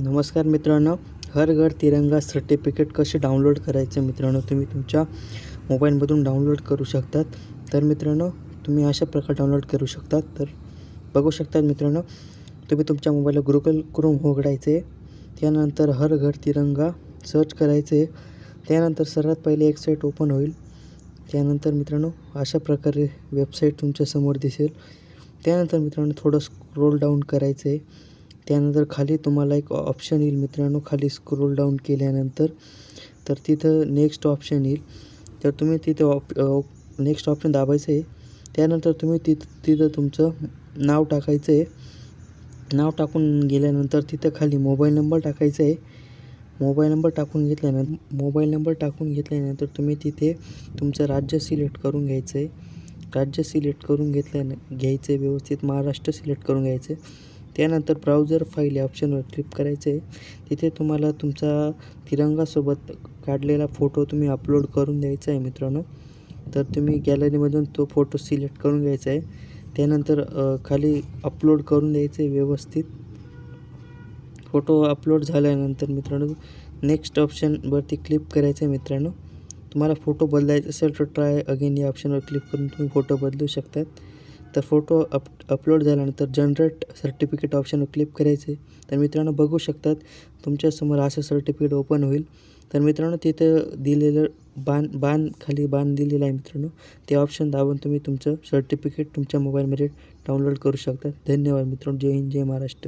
नमस्कार मित्रांनो. हर घर तिरंगा सर्टिफिकेट कसे डाउनलोड करायचे मित्रांनो तुम्ही तुमच्या मोबाईलमधून डाउनलोड करू शकतात. तर मित्रांनो तुम्ही अशा प्रकारे डाउनलोड करू शकतात. तर बघू शकतात मित्रांनो तुम्ही तुमच्या मोबाईलला गुगल क्रोम उघडायचे त्यानंतर हर घर तिरंगा सर्च करायचे त्यानंतर सर्वात पहिले एक साईट ओपन होईल. त्यानंतर मित्रांनो अशा प्रकारे वेबसाईट तुमच्यासमोर दिसेल. त्यानंतर मित्रांनो थोडं स्क्रोल डाऊन करायचं. आहे त्यानंतर खाली तुम्हाला एक ऑप्शन येईल मित्रांनो खाली स्क्रोल डाऊन केल्यानंतर तर तिथं नेक्स्ट ऑप्शन येईल. तर तुम्ही तिथं ऑप नेक्स्ट ऑप्शन दाबायचं आहे. त्यानंतर तुम्ही तिथं तिथं तुमचं नाव टाकायचं आहे. नाव टाकून गेल्यानंतर तिथं खाली मोबाईल नंबर टाकायचा आहे. मोबाईल नंबर टाकून घेतल्यानंतर मोबाईल नंबर टाकून घेतल्यानंतर तुम्ही तिथे तुमचं राज्य सिलेक्ट करून घ्यायचं आहे. राज्य सिलेक्ट करून घेतल्यानं घ्यायचं आहे व्यवस्थित. महाराष्ट्र सिलेक्ट करून घ्यायचं आहे. त्यानंतर ब्राउझर फाईल या ऑप्शनवर क्लिक करायचं आहे तिथे तुम्हाला तुमचा तिरंगासोबत काढलेला फोटो तुम्ही अपलोड करून द्यायचा आहे मित्रांनो. तर तुम्ही गॅलरीमधून तो फोटो सिलेक्ट करून घ्यायचा आहे त्यानंतर खाली अपलोड करून द्यायचं आहे व्यवस्थित. फोटो अपलोड झाल्यानंतर मित्रांनो नेक्स्ट ऑप्शनवरती क्लिक करायचं आहे मित्रांनो. तुम्हाला फोटो बदलायचा असेल तर ट्राय अगेन या ऑप्शनवर क्लिक करून तुम्ही फोटो बदलू शकतात. तर फोटो अप अपलोड झाल्यानंतर जनरेट सर्टिफिकेट ऑप्शनवर क्लिक करायचे. तर मित्रांनो बघू शकतात तुमच्यासमोर असं सर्टिफिकेट ओपन होईल. तर मित्रांनो तिथं दिलेलं बाण बाण खाली बाण दिलेलं आहे मित्रांनो. ते ऑप्शन दाबून तुम्ही तुमचं सर्टिफिकेट तुमच्या मोबाईलमध्ये डाउनलोड करू शकता. धन्यवाद मित्रांनो. जय हिंद जय महाराष्ट्र.